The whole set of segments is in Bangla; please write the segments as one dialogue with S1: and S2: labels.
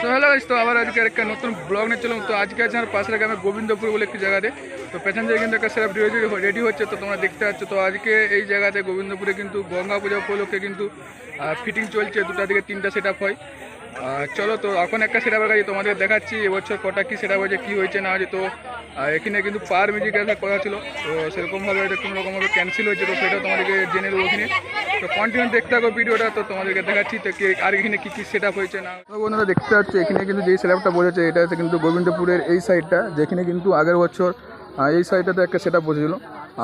S1: সো হ্যালো তো আবার আজকে একটা নতুন ব্লগ নিয়ে চলুন তো আজকে আছে আমার পাশের গ্রামে গোবিন্দপুর বলে একটি জায়গাতে। তো থেকে কিন্তু একটা সেরা রেডি হচ্ছে, তো তোমরা দেখতে পাচ্ছ। তো আজকে এই জায়গাতে গোবিন্দপুরে কিন্তু গঙ্গা পূজা উপলক্ষে কিন্তু ফিটিং চলছে। দুটা থেকে তিনটা সেট হয়। চলো তো, এখন একটা সেট কাছে তোমাদের দেখাচ্ছি। এবছর কটা কি সেট হয়েছে, কী হয়েছে না হয়েছে, তো এখানে কিন্তু পার মিউজিক আসার কথা ছিল। তো সেরকমভাবে এটা কোনো রকমভাবে ক্যান্সেল হয়েছে, তো সেটা তোমাদেরকে জেনে দেবো ওখানে তো কন্টিনিউ দেখতে থাকো ভিডিওটা তো তোমাদেরকে দেখাচ্ছি তো কি, আর এখানে কী কী সেট হয়েছে না। বন্ধুরা দেখতে পাচ্ছি, এখানে কিন্তু যেই সেট আপটা বসেছে, এটা হচ্ছে কিন্তু গোবিন্দপুরের এই সাইডটা যেখানে কিন্তু আগের বছর এই সাইডটাতে একটা সেট আপ বসেছিল।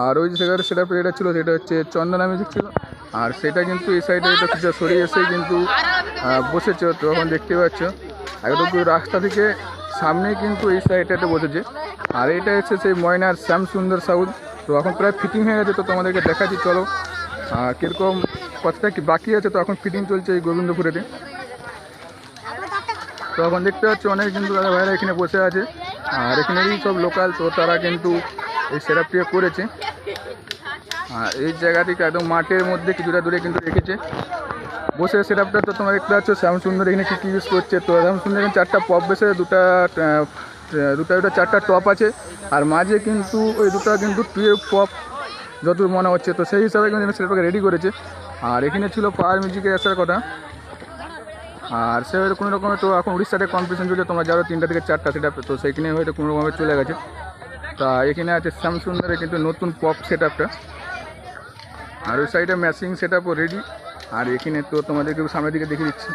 S1: আর ওই যে জায়গার সেট এটা ছিল, সেটা হচ্ছে চন্দনা মিউজিক ছিল। আর সেটা কিন্তু এই সাইডে এটা কিছু সরিয়ে এসে কিন্তু বসেছে তো এখন দেখতে পাচ্ছ। পুরো রাস্তা থেকে সামনেই কিন্তু এই সাইডটাতে বসেছে। আর এটা হচ্ছে সেই ময়নার শ্যাম সুন্দর সাউথ তো এখন প্রায় ফিটিং হয়ে গেছে, তো তোমাদেরকে দেখাচ্ছি, চলো। কীরকম কতটা কি বাকি আছে, তো এখন ফিটিং চলছে এই গোবিন্দপুরেতে। তো এখন দেখতে পাচ্ছি, অনেক কিন্তু দাদা ভাইরা এখানে বসে আছে। আর এখানেরই সব লোকাল তো তারা কিন্তু এই সেরাপটিকে করেছে। আর এই জায়গা থেকে একদম মাঠের মধ্যে কিছুটা দূরে কিন্তু রেখেছে। বসে সেটআপটা তো তোমরা দেখতে পাচ্ছ শ্যাম সুন্দর এখানে কী কী ইউজ করছে। তো শ্যাম সুন্দর এখানে চারটা পপ বেসে দুটা দুটা দুটা, চারটা টপ আছে। আর মাঝে কিন্তু ওই দুটো কিন্তু টুয়েলভ পপ যতদূর মনে হচ্ছে। তো সেই হিসাবে কিন্তু সেটাকে রেডি করেছে। আর এখানে ছিল পাওয়ার মিউজিকে আসার কথা। আর সে হয়তো কোনো রকমের তো এখন উড়িষ্যাতে কম্পিটিশন চলছে। তোমরা যারও তিনটা থেকে চারটা সেটা তো সেইখানে হয়তো কোনো রকমভাবে চলে গেছে। তা এখানে আছে শ্যাম সুন্দরের কিন্তু নতুন পপ সেট আপটা আর ওই সাইডে ম্যাচিং সেট আপও রেডি আর এখানে তো তোমাদেরকে সামনের দিকে দেখিয়ে দিচ্ছি।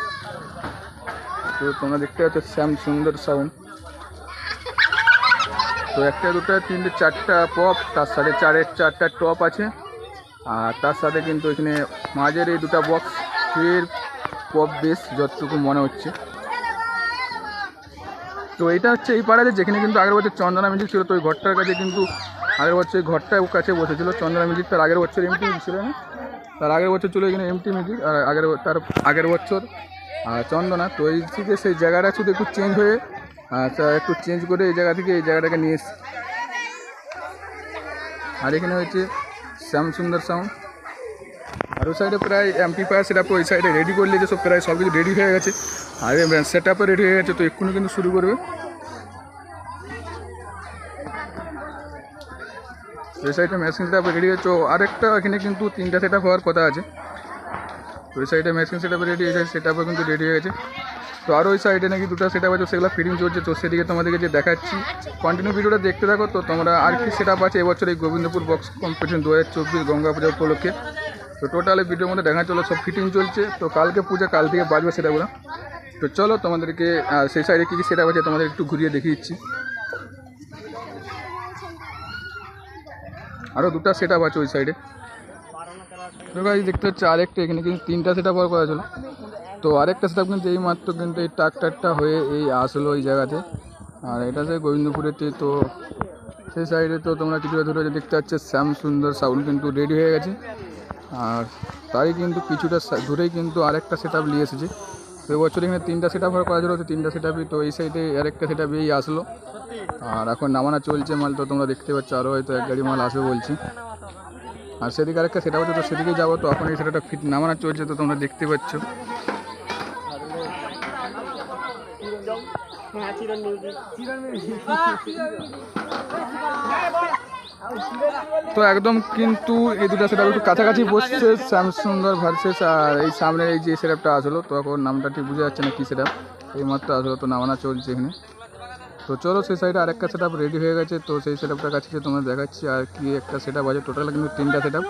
S1: তো তোমরা দেখতে পাচ্ছ শ্যাম সুন্দর সাউন্ড তো একটা, দুটো, তিনটে, চারটা পপ তার সাথে চারের চারটা টপ আছে। আর তার সাথে কিন্তু এখানে মাঝের এই দুটো বক্স টুয়ের পপ বেস যতটুকু মনে হচ্ছে। তো এটা হচ্ছে এই পাড়াতে যেখানে কিন্তু আগের বছর চন্দনা মিউজিক ছিল, তো ওই ঘরটার কাছে কিন্তু আগের বছর এই কাছে বসেছিল চন্দনা মিউজিক তার আগের বছর এমটি ছিল, না? তার আগের বছর ছিল এখানে এমটি মিউজিক আর আগের তার আগের বছর আর চন্দনা। তো এই থেকে সেই জায়গাটা শুধু একটু চেঞ্জ হয়ে একটু চেঞ্জ করে এই জায়গা থেকে এই জায়গাটাকে নিয়ে এসেছি। আর এখানে হয়েছে শ্যাম সুন্দর সাউন্ড আর ওই সাইডে প্রায় অ্যাম্পিফায়ার সেট ওই সাইডে রেডি করলে যে সব প্রায় সব কিছু রেডি হয়ে গেছে। আর সেট আপও রেডি হয়ে গেছে, তো এক্ষুনি কিন্তু শুরু করবে। ওই সাইডে মেশিন সেট রেডি হয়েছে। আরেকটা এখানে কিন্তু তিনটা সেট হওয়ার কথা আছে। তো ওই সাইডে মেশিন সেট রেডি হয়েছে সেট আপও কিন্তু রেডি হয়ে গেছে। তো আর ওই সাইডে নাকি দুটো সেট আছে, সেগুলো ফিটিং চলছে। তো সেদিকে তোমাদেরকে যে দেখাচ্ছি কন্টিনিউ ভিডিওটা দেখতে থাকো। তো তোমরা আর কি সেট আছে এবছর এই গোবিন্দপুর বক্স কম্পিটিশন দু হাজার চব্বিশ গঙ্গা পূজা উপলক্ষে। তো টোটালি ভিডিওর মধ্যে দেখা চলো, সব ফিটিং চলছে। তো কালকে পূজা, কাল থেকে বাজবে সেটাগুলো তো চলো তোমাদেরকে সেই সাইডে কী কী সেট আছে তোমাদের একটু ঘুরিয়ে দেখিয়ে আরও দুটো সেট আছে ওই সাইডে তো দেখতে হচ্ছে আরেকটা এখানে কিন্তু তিনটা সেট আপ করা ছিল। তো আরেকটা সেট আপ কিন্তু এই মাত্র কিন্তু এই ট্রাক্টারটা হয়ে এই আসলো এই জায়গাতে। আর এটা সেই গোবিন্দপুরেতে তো সেই সাইডে তো তোমরা কিছুটা যে দেখতে পাচ্ছ, শ্যাম সুন্দর সাউন্ড কিন্তু রেডি হয়ে গেছে। আর তারই কিন্তু কিছুটা দূরেই কিন্তু আরেকটা সেট আপ নিয়ে এসেছে। তো এবছর এখানে তিনটা সেট আপ করা ছিল, তো তিনটা সেট আপই তো এই সাইডে আরেকটা সেট আপ এই আসলো। আর এখন নামানো চলছে মাল, তো তোমরা দেখতে পাচ্ছ আরও হয়তো এক গাড়ি মাল আসবে বলছি। আর সেদিকে আরেকটা সেটা হচ্ছে তো সেদিকে যাব, তো এখন এই সেটাটা ফিট নামানো চলছে, তো তোমরা দেখতে পাচ্ছ। তো একদম কিন্তু এই দুটো সেটআপ একটু কাছাকাছি বসছে শ্যাম সুন্দর ভার্সেস আর এই সামনে এই যে সেটআপটা আসলো, তো এখন নামটা ঠিক বুঝে যাচ্ছে না কী সেটআপ এই মাত্র আসলো, তো নামানো চলছে এখানে। তো চলো সেই সাইডে আরেকটা সেটআপ রেডি হয়ে গেছে। তো সেই সেটআপটার কাছে গিয়ে তোমাদের দেখাচ্ছি আর কি একটা সেটআপ আছে। টোটাল কিন্তু তিনটা সেটআপ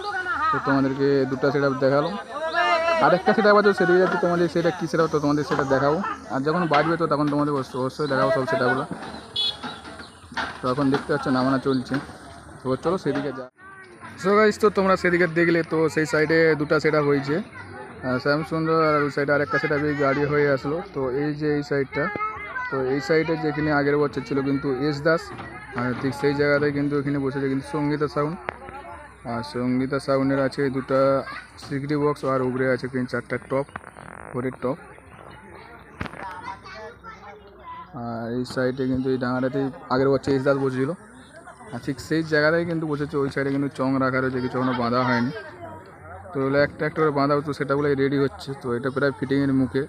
S1: তো তোমাদেরকে দুটো সেটআপ দেখাল আরেকটা সেটআপ আছে সেদিকে যাচ্ছে তোমাদের সেটা কী সেটআপ তো তোমাদের সেটা দেখাবো। আর যখন বাজবে তো তখন তোমাদের অবশ্য- অবশ্যই দেখাবো সব সেটআপগুলো তো এখন দেখতে পাচ্ছ নামানো চলছে। তো চলো সেদিকে যা। সো গাইস তো তোমরা সেদিকে দেখলে তো সেই সাইডে দুটো সেট আপ হয়েছে। শ্যাম সুন্দর আর ওই সাইডে আরেকটা সেট আপ গাড়ি হয়ে আসলো। তো এই যে এই সাইডটা তো এই সাইডে যেখানে আগের বছর ছিল কিন্তু এস দাস ঠিক সেই জায়গাতে কিন্তু এখানে বসেছে কিন্তু সঙ্গীতা সাউন্ড। আর সঙ্গীতা সাউন্ডের আছে দুটো সিকিউরিটি বক্স আর উপরে আছে কিন্তু চারটা টপ ফোরের টপ। আর এই সাইডে কিন্তু এই ডাঙাটাতেই আগের বছর এস দাস বসেছিল। আর ঠিক সেই জায়গাটাই কিন্তু বসেছে, ওই সাইডে কিন্তু চং রাখা রয়েছে, কিছু এখনও বাঁধা হয়নি। তো একটা একটা করে বাঁধা হতো সেটাগুলো রেডি হচ্ছে। তো এটা প্রায় ফিটিংয়ের মুখে।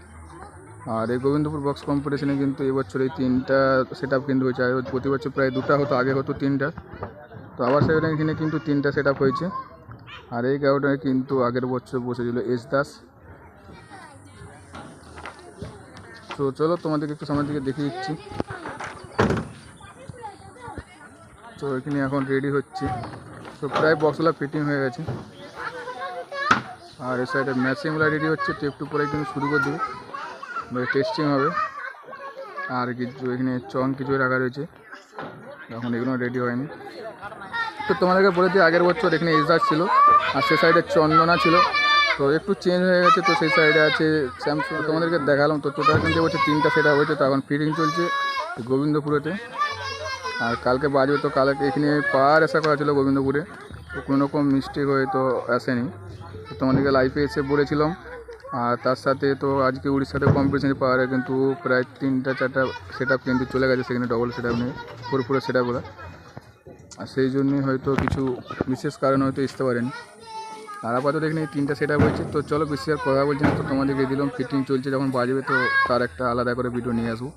S1: আর এই গোবিন্দপুর বক্স কম্পিটিশনে কিন্তু এবছর এই তিনটা সেট আপ কিন্তু হয়েছে। আর প্রতি বছর প্রায় দুটা হতো, আগে হতো তিনটা। তো আবার সেখানে এখানে কিন্তু তিনটা সেট আপ হয়েছে। আর এই গ্রাউন্ডে কিন্তু আগের বছর বসেছিল এস দাস। তো চলো তোমাদেরকে একটু সামনের দিকে দেখিয়ে দিচ্ছি। তো এখানে এখন রেডি হচ্ছে। তো প্রায় বক্সগুলো ফিটিং হয়ে গেছে। আর এই সাইডে ম্যাচিংগুলো রেডি হচ্ছে। তো একটু পরে কিন্তু শুরু করে দেবে। টেস্টিং হবে। আর কিছু এখানে চং কিছু রাখা রয়েছে। এখন এগুলো রেডি হয়নি। তো তোমাদেরকে বলে দিই, আগের বছর এখানে এসদার ছিল, আর সে সাইডে চন্দনা ছিল। তো একটু চেঞ্জ হয়ে গেছে, তো সেই সাইডে আছে স্যামসুং তোমাদেরকে দেখালাম, তো টোটাল কিন্তু বলছে তিনটা সেটা হয়েছে, তো এখন ফিটিং চলছে গোবিন্দপুরেতে। আর কালকে বাজবে, তো কালকে এখানে পাওয়ার আশা করা ছিল গোবিন্দপুরে। তো কোনো রকম মিস্টেক হয়ে তো আসেনি তোমাদেরকে লাইফে এসে বলেছিলাম আর তার সাথে তো আজকে উড়িষ্যাতে কম্পিটিশন পাওয়া যায়, কিন্তু প্রায় তিনটা চারটা সেট কিন্তু চলে গেছে, সেখানে ডবল সেট আপ নিয়ে, পুরোপুরো সেট আপগুলো আর সেই জন্যই হয়তো কিছু বিশেষ কারণ হয়তো আসতে পারেনি। আর আপাতত এখানে তিনটা সেট আপ হয়েছে, তো চলো বেশি আর কথা বলছি না, তো তোমাদেরকে দিলাম ফিটিং চলছে, যখন বাজবে তো তার একটা আলাদা করে ভিডিও নিয়ে আসব।